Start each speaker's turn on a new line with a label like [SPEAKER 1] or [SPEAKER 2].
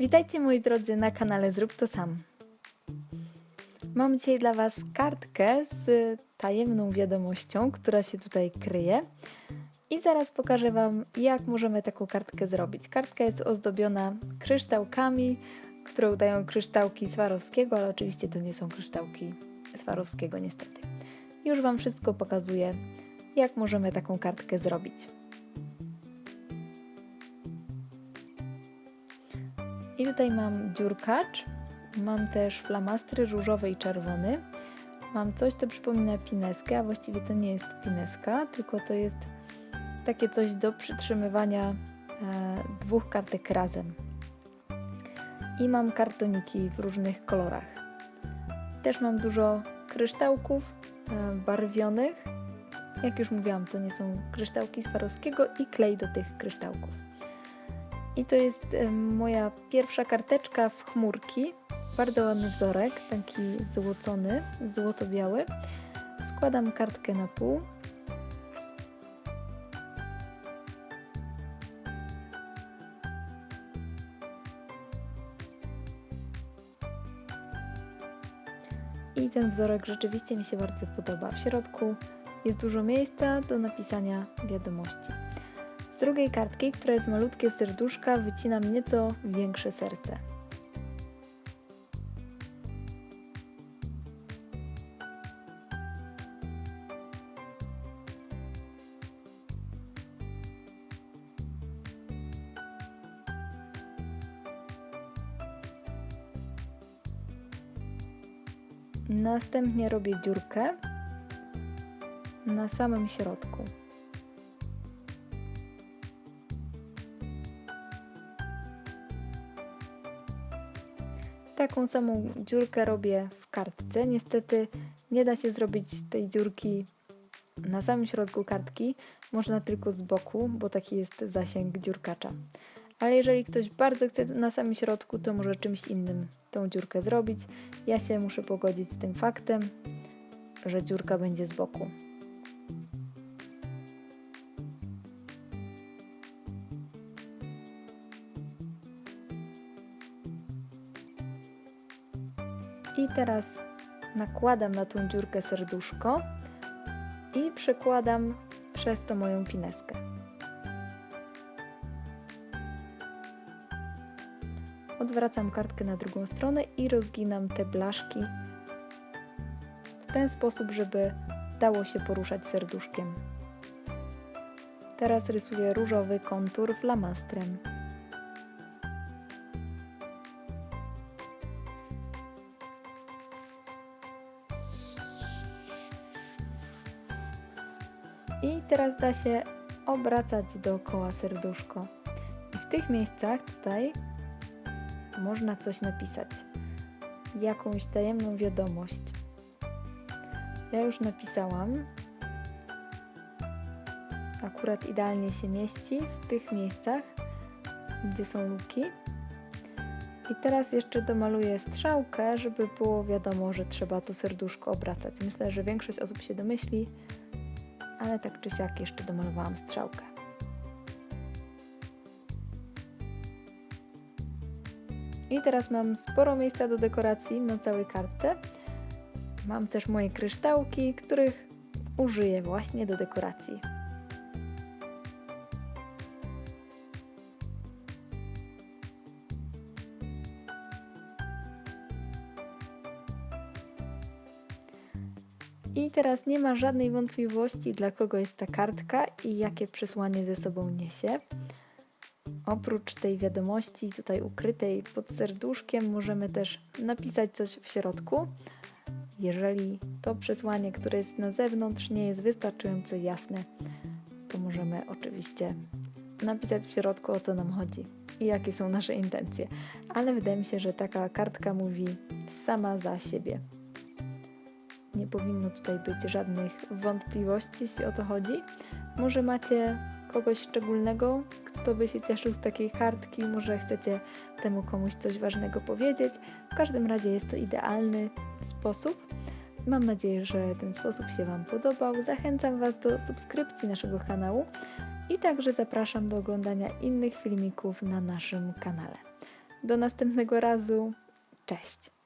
[SPEAKER 1] Witajcie moi drodzy na kanale Zrób to sam. Mam dzisiaj dla Was kartkę z tajemną wiadomością, która się tutaj kryje. I zaraz pokażę Wam, jak możemy taką kartkę zrobić. Kartka jest ozdobiona kryształkami, które udają kryształki Swarowskiego, ale oczywiście to nie są kryształki Swarowskiego niestety. Już Wam wszystko pokazuję, jak możemy taką kartkę zrobić. I tutaj mam dziurkacz, mam też flamastry różowy i czerwony. Mam coś, co przypomina pineskę, a właściwie to nie jest pineska, tylko to jest takie coś do przytrzymywania e, dwóch kartek razem. I mam kartoniki w różnych kolorach. Też mam dużo kryształków e, barwionych. Jak już mówiłam, to nie są kryształki Swarowskiego i klej do tych kryształków. I to jest moja pierwsza karteczka w chmurki. Bardzo ładny wzorek, taki złocony, złoto-biały. Składam kartkę na pół. I ten wzorek rzeczywiście mi się bardzo podoba. W środku jest dużo miejsca do napisania wiadomości. Drugiej kartki, która jest malutkie serduszka, wycinam nieco większe serce. Następnie robię dziurkę na samym środku. Taką samą dziurkę robię w kartce. Niestety nie da się zrobić tej dziurki na samym środku kartki, można tylko z boku, bo taki jest zasięg dziurkacza. Ale jeżeli ktoś bardzo chce na samym środku, to może czymś innym tą dziurkę zrobić. Ja się muszę pogodzić z tym faktem, że dziurka będzie z boku. I teraz nakładam na tą dziurkę serduszko i przekładam przez to moją pineskę. Odwracam kartkę na drugą stronę i rozginam te blaszki w ten sposób, żeby dało się poruszać serduszkiem. Teraz rysuję różowy kontur flamastrem. I teraz da się obracać dookoła serduszko. I w tych miejscach tutaj można coś napisać. Jakąś tajemną wiadomość. Ja już napisałam. Akurat idealnie się mieści w tych miejscach, gdzie są luki. I teraz jeszcze domaluję strzałkę, żeby było wiadomo, że trzeba to serduszko obracać. Myślę, że większość osób się domyśli, ale tak czy siak jeszcze domalowałam strzałkę. I teraz mam sporo miejsca do dekoracji na całej kartce. Mam też moje kryształki, których użyję właśnie do dekoracji. I teraz nie ma żadnej wątpliwości, dla kogo jest ta kartka i jakie przesłanie ze sobą niesie. Oprócz tej wiadomości tutaj ukrytej pod serduszkiem, możemy też napisać coś w środku. Jeżeli to przesłanie, które jest na zewnątrz, nie jest wystarczająco jasne, to możemy oczywiście napisać w środku o co nam chodzi i jakie są nasze intencje. Ale wydaje mi się, że taka kartka mówi sama za siebie. Nie powinno tutaj być żadnych wątpliwości, jeśli o to chodzi. Może macie kogoś szczególnego, kto by się cieszył z takiej kartki, może chcecie temu komuś coś ważnego powiedzieć. W każdym razie jest to idealny sposób. Mam nadzieję, że ten sposób się Wam podobał. Zachęcam Was do subskrypcji naszego kanału i także zapraszam do oglądania innych filmików na naszym kanale. Do następnego razu. Cześć.